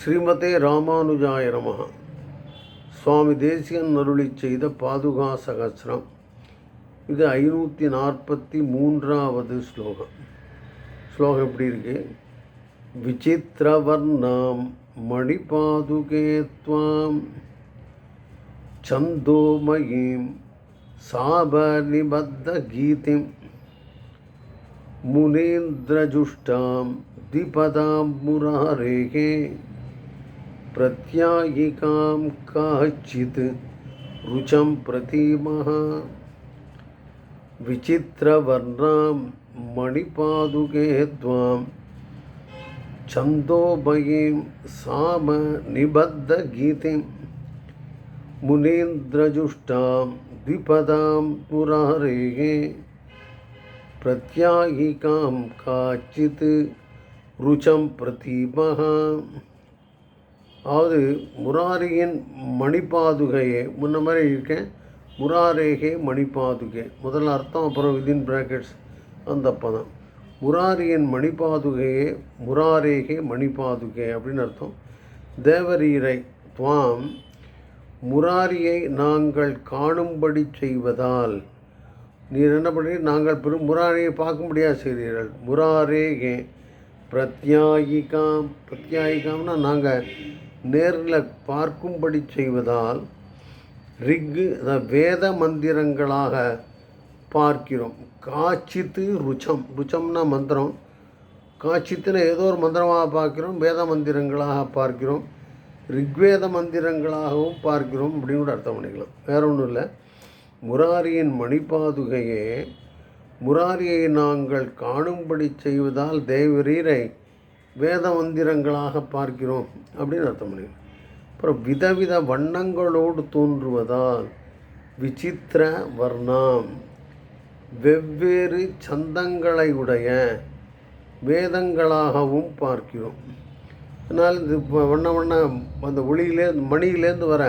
ஸ்ரீமதே ராமானுஜாய நமகா சுவாமி தேசிகன் அருளி செய்த பாதுகா சகசிரம். இது ஐநூற்றி நாற்பத்தி மூன்றாவது ஸ்லோகம். ஸ்லோகம் எப்படி இருக்கு? விசித்திரவர்ணாம் மணிபாதுகே துவாம். சந்தோமயீம் சாபநிபத்த கீதிம் முனேந்திரஜுஷ்டாம் திபதாம் முராரேகே. प्रत्यायिकां काचित् रुचं प्रतिमः विचित्रवर्णां मणिपादुके त्वां छन्दोभयीं सामनिबद्धगीतिं मुनीन्द्रजुष्टां द्विपदां पुरारेः प्रत्यायिकां काचित् रुचं प्रतिमः அதாவது முராரியின் மணிப்பாதுகையே முன்ன மாதிரி இருக்கேன். முராரேகே மணிப்பாதுகே. முதல்ல அர்த்தம் அப்புறம் விதின் பிராக்கெட்ஸ் அந்த பதம் முராரியின் மணிப்பாதுகையே முராரேகே மணிப்பாதுகே அப்படின்னு அர்த்தம். தேவரீரை துவாம் முராரியை நாங்கள் காணும்படி செய்வதால் நீர் என்ன பண்ணுறீங்க நாங்கள் பெரும் முராரியை பார்க்கும்படியாக செய்கிறீர்கள். முராரேகே பிரத்யாயிகாம். பிரத்யாயிகாம்னா நாங்கள் நேரில் பார்க்கும்படி செய்வதால் ரிக்கு வேத மந்திரங்களாக பார்க்கிறோம். காச்சித்து ருச்சம். ருச்சம்னா மந்திரம். காட்சித்துன ஏதோ ஒரு மந்திரமாக பார்க்கிறோம். வேத மந்திரங்களாக பார்க்கிறோம். ரிக்வேத மந்திரங்களாகவும் பார்க்கிறோம் அப்படின்னு கூட அர்த்தம் பண்ணிக்கலாம். வேற ஒன்றும் இல்லை. முராரியின் மணிப்பாதுகையே முராரியை நாங்கள் காணும்படி செய்வதால் தேவரீரை வேத மந்திரங்களாக பார்க்கிறோம் அப்படின்னு அர்த்தம் பண்ணிக்கிறோம் அப்புறம் விதவித வண்ணங்களோடு தோன்றுவதால் விசித்திர வர்ணம். வெவ்வேறு சந்தங்களை உடைய வேதங்களாகவும் பார்க்கிறோம். அதனால் இது இப்போ வண்ண வண்ண அந்த ஒளியிலே மணியிலேருந்து வர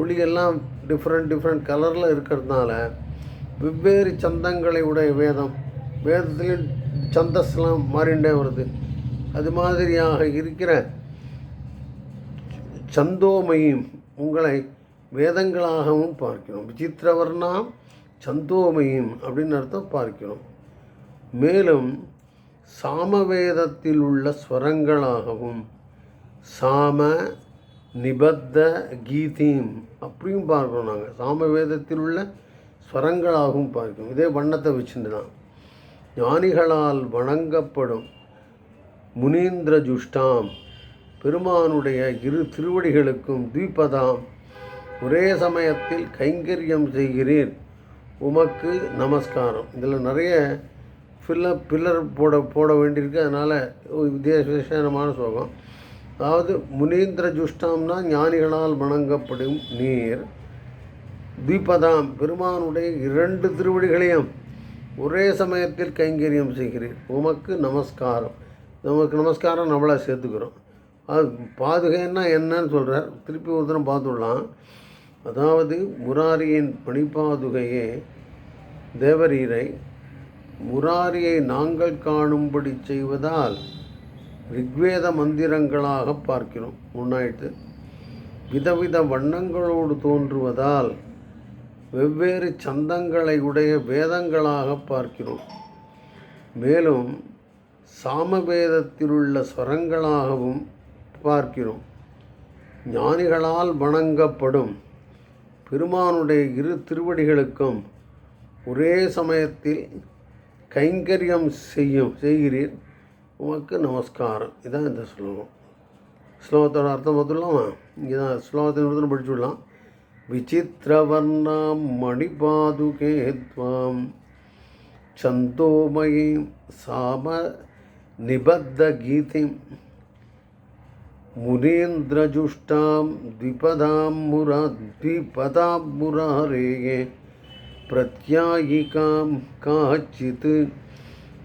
ஒளியெல்லாம் டிஃப்ரெண்ட் டிஃப்ரெண்ட் கலரில் இருக்கிறதுனால வெவ்வேறு சந்தங்களை உடைய வேதம் வேதத்துலேயும் சந்தஸ்லாம் மாறிண்டே வருது. அது மாதிரியாக இருக்கிற சந்தோமையும் உங்களை வேதங்களாகவும் பார்க்கிறோம். விசித்திரவர்ணாம் சந்தோமையும் அப்படின்னு அர்த்தம் பார்க்கிறோம். மேலும் சாமவேதத்தில் உள்ள ஸ்வரங்களாகவும் சாம நிபத்த கீதீம் அப்படியும் பார்க்குறோம் நாங்கள் சாமவேதத்தில் உள்ள ஸ்வரங்களாகவும் பார்க்கிறோம். இதே வண்ணத்தை வச்சுட்டு தான் ஞானிகளால் வணங்கப்படும் முனீந்திர ஜுஷ்டாம் பெருமானுடைய இரு திருவடிகளுக்கும் தீபதாம். ஒரே சமயத்தில் கைங்கரியம் செய்கிறீர். உமக்கு நமஸ்காரம். இதில் நிறைய ஃபில்லப் பில்லர் போட போட வேண்டியிருக்கு. அதனால் வித்தியாசமான சோகம் அதாவது முனீந்திர ஜுஷ்டாம்னா ஞானிகளால் வணங்கப்படும் நீர். தீபதாம் பெருமானுடைய இரண்டு திருவடிகளையும் ஒரே சமயத்தில் கைங்கரியம் செய்கிறீர். உமக்கு நமஸ்காரம். நமக்கு நமஸ்காரம் நம்மளை சேர்த்துக்கிறோம். அது பாதுகைன்னா என்னன்னு சொல்கிறார் திருப்பி ஒரு தரம் பார்த்துடலாம். அதாவது முராரியின் பணிப்பாதுகையே தேவரீரை முராரியை நாங்கள் காணும்படி செய்வதால் ரிக்வேத மந்திரங்களாக பார்க்கிறோம். முன்னாயிட்டு விதவித வண்ணங்களோடு தோன்றுவதால் வெவ்வேறு சந்தங்களை உடைய வேதங்களாக பார்க்கிறோம். மேலும் சாமவேதத்திலுள்ள ஸ்வரங்களாகவும் பார்க்கிறோம். ஞானிகளால் வணங்கப்படும் பெருமானுடைய இரு திருவடிகளுக்கும் ஒரே சமயத்தில் கைங்கரியம் செய்யும் செய்கிறீர். உமக்கு நமஸ்காரம். இதான் இந்த ஸ்லோகம். ஸ்லோகத்தோட அர்த்தம் பார்த்துடலாமா? இங்கே தான் ஸ்லோகத்தை நிறுத்தம் படிச்சுடலாம் விசித்திரவர்ணாம் மணிபாதுகே துவாம். சந்தோமயீம் சாம நிபத்த கீதிம் मुनीन्द्रजुष्टां द्विपदां मुरा द्विपदां मुरारेः प्रत्यायिकां काचित्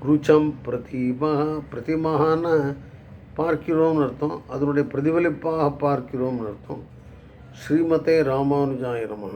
ருச்சம் பிரதிமா பிரதிமான பார்க்கிறோம்னு அர்த்தம் அதனுடைய பிரதிபலிப்பாக பார்க்கிறோம்னு அர்த்தம் ஸ்ரீமதே ராமானுஜாய நமः